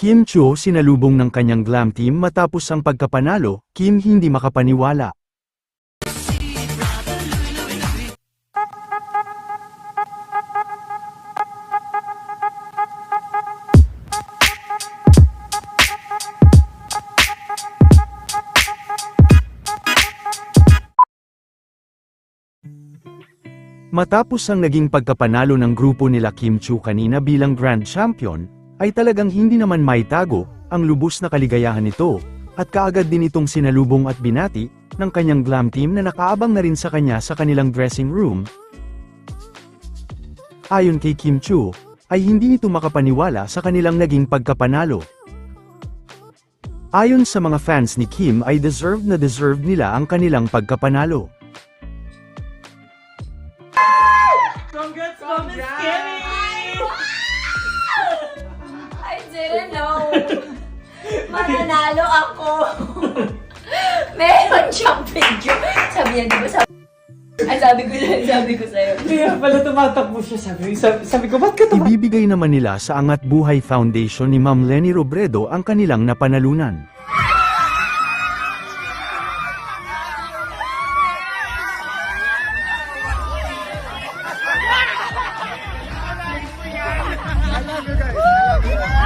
Kim Cho sinalubong ng kanyang glam team matapos ang pagkapanalo, Kim hindi makapaniwala. Matapos ang naging pagkapanalo ng grupo nila Kim Chu kanina bilang Grand Champion, ay talagang hindi naman maitago ang lubos na kaligayahan nito, at kaagad din itong sinalubong at binati ng kanyang glam team na nakaabang na rin sa kanya sa kanilang dressing room. Ayon kay Kim Chu, ay hindi ito makapaniwala sa kanilang naging pagkapanalo. Ayon sa mga fans ni Kim ay deserved na deserved nila ang kanilang pagkapanalo. Congrats, Mom is Hello! Mananalo ako! Meron siyang video. Sabi niya, di ba? Sabi, ay, sabi ko lang, sabi ko sa'yo. Kaya pala tumatakbo siya. Sabi, sabi, sabi ko, ba't ka tumatakbo? Ibibigay naman nila sa Angat Buhay Foundation ni Ma'am Lenny Robredo ang kanilang napanalunan. I love you guys.